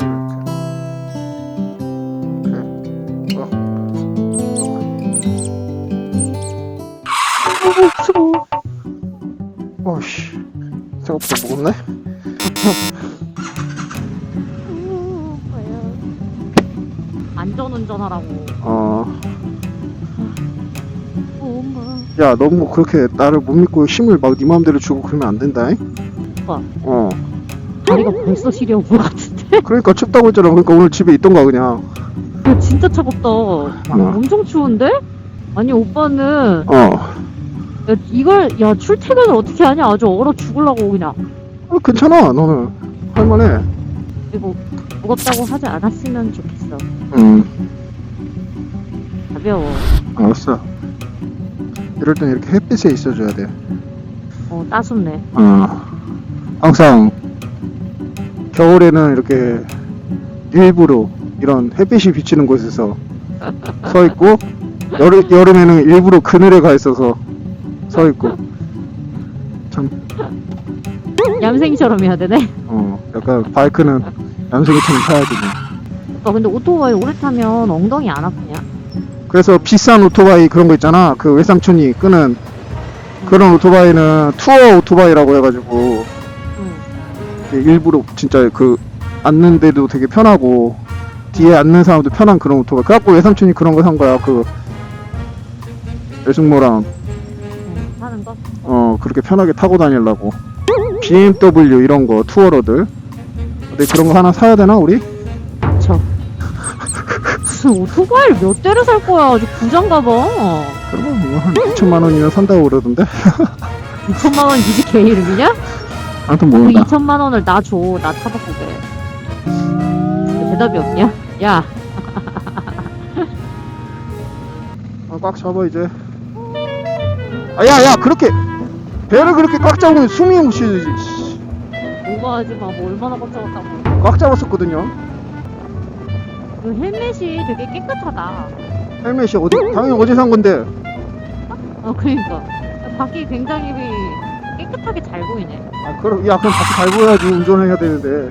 사이를 이렇게 이렇게 어. 어씨 생각보다 무겁네 안전운전하라고. 어. 엄마. 야 너무 그렇게 나를 못 믿고 힘을 막 네 마음대로 주고 그러면 안 된다잉 오빠. 어 다리가 벌써 시려운 것 같은데? 그러니까 춥다고 했잖아 그러니까 오늘 집에 있던가 그냥 야, 진짜 차갑다. 엄청 추운데? 아니, 오빠는, 어 야, 이걸, 야, 출퇴근을 어떻게 하냐? 아주 얼어 죽으려고, 그냥. 어, 괜찮아 너는 할만해 그리고, 무겁다고 하지 않았으면 좋겠어. 응 가벼워. 알았어 이럴 땐 이렇게 햇빛에 있어줘야 돼 어, 따숩네. 어. 항상 겨울에는 이렇게 일부러 이런 햇빛이 비치는 곳에서 서 있고 여름, 여름에는 일부러 그늘에 가 있어서 서 있고 참 얌생이처럼 해야 되네. 어, 약간 바이크는 얌생이처럼 타야 되네 오빠, 근데 오토바이 오래 타면 엉덩이 안 아프냐? 그래서 비싼 오토바이 그런 거 있잖아 그 외삼촌이 끄는 그런 오토바이는 투어 오토바이라고 해가지고 일부러 진짜 그 앉는데도 되게 편하고 뒤에 앉는 사람도 편한 그런 오토바이 그래갖고 외삼촌이 그런 거 산 거야 그 외숙모랑 응, 타는 거? 어 그렇게 편하게 타고 다니려고 BMW 이런 거 투어러들 근데 그런 거 하나 사야 되나 우리? 저. 무슨 오토바이를 몇 대를 살 거야? 아주 부장 가 봐. 그러면 뭐한 2천만 원이면 산다고 그러던데 2천만 원 니집 개 이름이냐? 아무튼 그 모른다 2천만 원을 나 줘. 나 타바꾸게. 왜 대답이 없냐? 야, 아, 꽉 잡아 이제 아야야 그렇게 배를 그렇게 꽉 잡으면 숨이 못 쉬지 씨. 오버하지 마. 뭐 얼마나 꽉 잡았다고. 꽉 잡았었거든요 그 헬멧이 되게 깨끗하다. 헬멧이 어디 당연히 어제 산 건데 어, 그러니까. 밖이 굉장히 깨끗하게 잘 보이네. 아 그럼 야 그럼 밖에 잘 보여야지 운전을 해야 되는데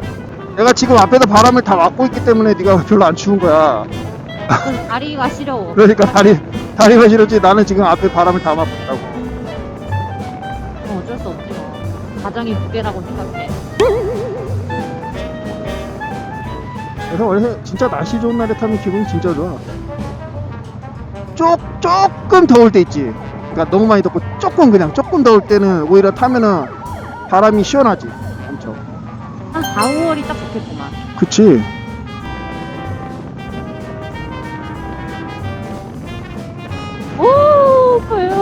내가 지금 앞에서 바람을 다 막고 있기 때문에 네가 별로 안 추운 거야 그 다리가 시려워. 그러니까 다리 다리가 싫었지 나는 지금 앞에 바람을 다 막고 있다고 어, 어쩔 수 없지 뭐. 가정이 무게라고 생각해. 그래서 원래 진짜 날씨 좋은 날에 타면 기분이 진짜 좋아 쪽 조금 더울 때 있지 그러니까 너무 많이 덥고 조금 그냥 조금 더울 때는 오히려 타면은 바람이 시원하지 엄청 한 4, 5월이 딱 좋겠구만. 그치 오, 오빠야.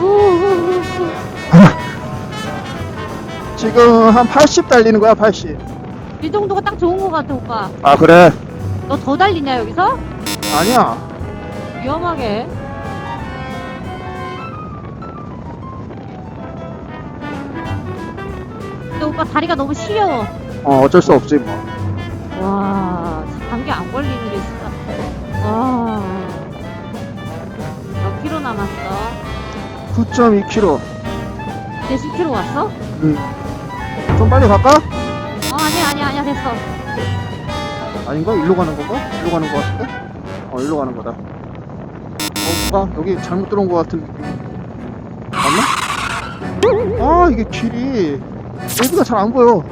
오, 오, 오. 지금 한 80 달리는 거야 80 이 정도가 딱 좋은 것 같아, 오빠. 아 그래 너 더 달리냐, 여기서? 아니야 위험하게. 근데 오빠 다리가 너무 시려워. 어 어쩔 수 없지 뭐 와, 감기 안 걸리는 게 진짜. 와. 몇 킬로 남았어? 9.2km 이제 10킬로 왔어? 음. 좀 빨리 갈까? 어, 아니야, 아니야, 아니야, 됐어. 아닌가? 일로 가는 건가? 일로 가는 거 같은데? 어 일로 가는 거다 어 뭐가? 여기 잘못 들어온 거 같은 느낌 맞나? 아 이게 길이 여기가 잘 안 보여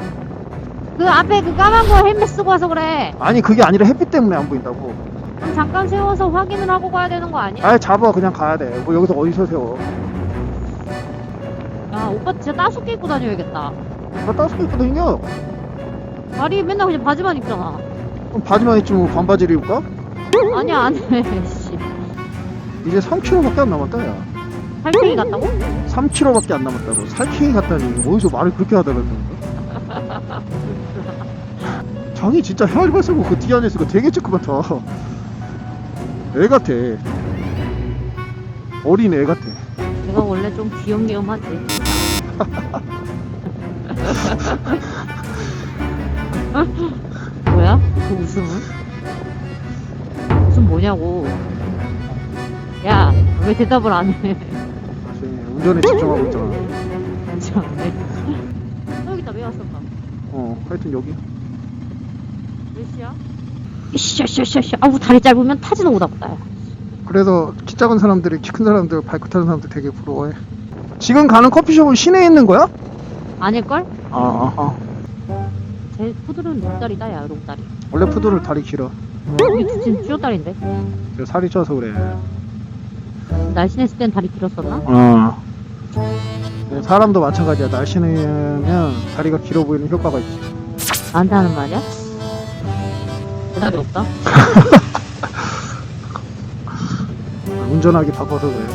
그 앞에 그 까만 거 헬멧 쓰고 와서 그래. 아니 그게 아니라 햇빛 때문에 안 보인다고 그럼 잠깐 세워서 확인을 하고 가야 되는 거 아니야? 아 잡아 그냥 가야 돼 뭐 여기서 어디서 세워 야, 오빠 진짜 따숩게 입고 다녀야겠다. 나 입고 다니냐? 다리 맨날 그냥 바지만 입잖아. 그럼 바지만 입지 뭐 반바지를 입을까? 아니야, 안 해. 씨. 이제 3km밖에 안 남았다 야 살쾡이 같다고? 3km밖에 안 남았다고 살쾡이 갔다니 어디서 말을 그렇게 하더라고 장이 진짜 헤아리 발쓰고 그 뒤에 앉아있으니까 되게 쬐끄맣다 애 같아 어린 애 같아 내가 원래 좀 귀염귀염하지. 뭐야? 그 웃음은? 웃음 뭐냐고. 야, 왜 대답을 안 해? 다시 운전에 집중하고 있잖아 참. 여기다 왜 왔을까? 어 하여튼 여기 몇 시야? 샤샤샤샤 아우 다리 짧으면 타지도 못하겠다 그래서 키 작은 사람들이 키 큰 사람들 바이크 타는 사람들 되게 부러워해. 지금 가는 커피숍은 시내에 있는 거야? 아닐걸? 아, 아. 제 푸들은 롱다리다 야 롱다리 원래 푸들은 다리 길어. 이게 지금 쭈어다리인데 그래서 살이 쪄서 그래. 날씬했을 땐 다리 길었었나? 어. 네, 사람도 마찬가지야. 날씬하면 다리가 길어 보이는 효과가 있지. 나한테 하는 말이야? 대답이 없다 운전하기 바빠서 그래.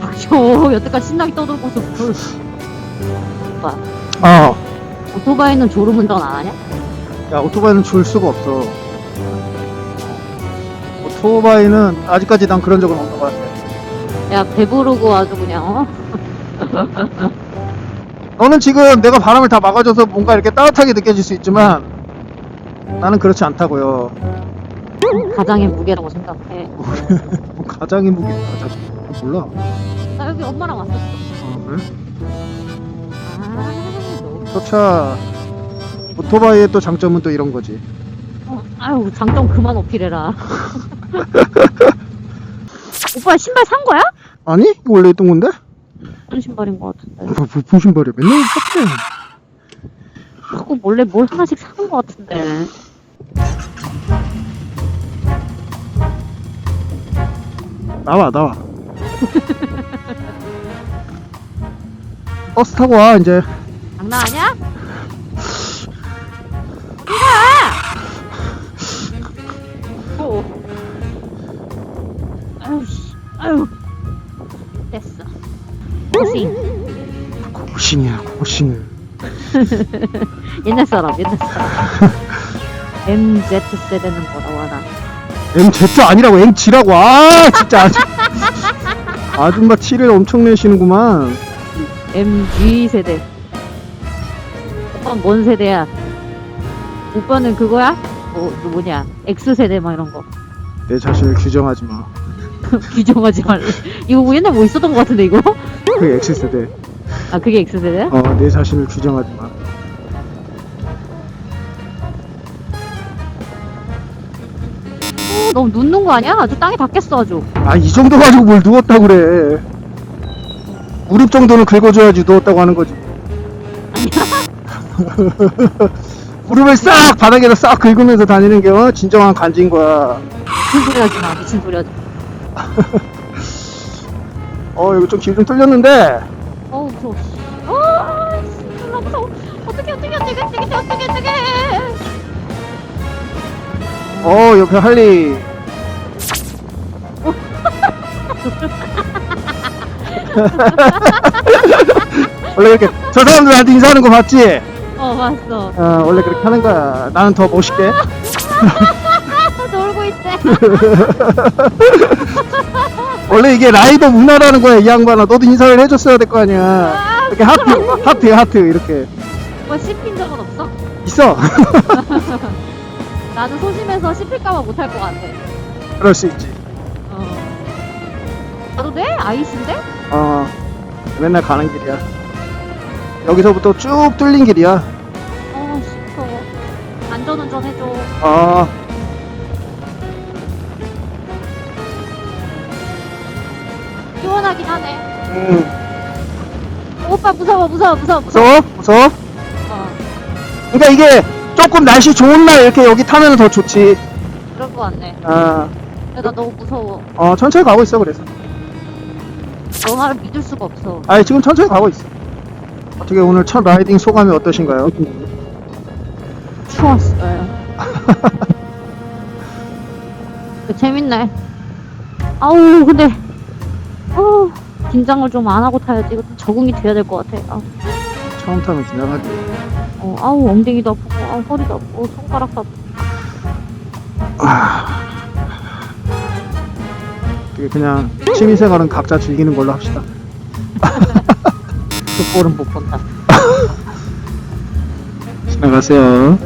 닥쳐 여태까지 신나게 떠들고서 오빠 어. 오토바이는 졸음 운전 안 하냐? 야, 오토바이는 줄 수가 없어. 오토바이는 아직까지 난 그런 적은 없는 것 같아. 야 배부르고 아주 그냥 어? 너는 지금 내가 바람을 다 막아줘서 뭔가 이렇게 따뜻하게 느껴질 수 있지만 나는 그렇지 않다고요. 가장의 무게라고 생각해 뭐 가장의 무게 가장 몰라. 나 여기 엄마랑 왔었어 어, 그래? 아, 저차 오토바이의 또 장점은 또 이런 거지. 너, 어, 아유 장점 그만 어필해라 오빠 신발 산 거야? 아니? 원래 있던 건데? 무슨 신발인 것 같은데 뭐, 뭐, 무슨 신발이야? 맨날 샀대. 자꾸 몰래 뭘 하나씩 사는 것 같은데 나와 나와. 버스 타고 와 이제. 장난 아니 고싱. 옛날 사람 옛날 사람 MZ 세대는 뭐라고 하나 MZ 아니라고 MG라고. 아 진짜 아주. 아줌마 티를 엄청 내시는구만. MG 세대 오빠는 뭔 세대야? 오빠는 그거야? 뭐, 그 뭐냐 X 세대 막 이런 거 내 자신을 규정하지 마. 규정하지 말래 이거 옛날 뭐 있었던 것 같은데 이거? 그게 X 세대. 아 그게 X 세대야? 어, 내 자신을 규정하지 마. 어, 너무 눕는 거 아니야? 아주 땅에 닿겠어 아주 아, 이 정도 가지고 뭘 누웠다 그래. 무릎 정도는 긁어줘야지 누웠다고 하는 거지. 무릎을 싹 바닥에다 싹 긁으면서 다니는 게 어? 진정한 간지인 거야. 미친 소리 하지 마 미친 소리 하지 마 어, 이거 좀 길 좀 뚫렸는데. 어우 무서워 아 씨, 졸라 무서워 어떡해 어떡해 어떡해 어떡해 어떡해 어떡해 어, 옆에 할리. 원래 이렇게 저 사람들한테 인사하는 거 봤지? 어 봤어 어, 원래 그렇게 하는 거야. 나는 더 멋있게. 있대 원래 이게 라이더 문화라는 거야, 이 양반아. 너도 인사를 해줬어야 될 거 아니야. 이렇게 하트, 하트, 하트, 이렇게. 뭐 씹힌 적은 없어? 있어. 나도 소심해서 씹힐까봐 못할 것 같아 그럴 수 있지. 어 가도 돼? 아이신데? 어, 맨날 가는 길이야. 여기서부터 쭉 뚫린 길이야. 어 싶어 안전운전 해줘 어, 시원하긴 하네 음, 오빠 무서워 무서워 무서워 무서워? 무서워? 어 그러니까 이게 조금 날씨 좋은 날 이렇게 여기 타면 더 좋지. 그럴 것 같네 어, 근데 나 너무 무서워 어, 천천히 가고 있어, 그래서. 너 말을 믿을 수가 없어 아니, 지금 천천히 가고 있어. 어떻게 오늘 첫 라이딩 소감이 어떠신가요? 추웠어요 재밌네 아우 근데 어 긴장을 좀 안 하고 타야지 좀 적응이 돼야 될 것 같아 아우, 처음 타면 긴장하지. 어, 아우 엉덩이도 아프고 아우 허리도 아프고 손가락도 아프고 어떻게 그냥 취미생활은 각자 즐기는 걸로 합시다. 그 꼴은 못 본다 지나가세요.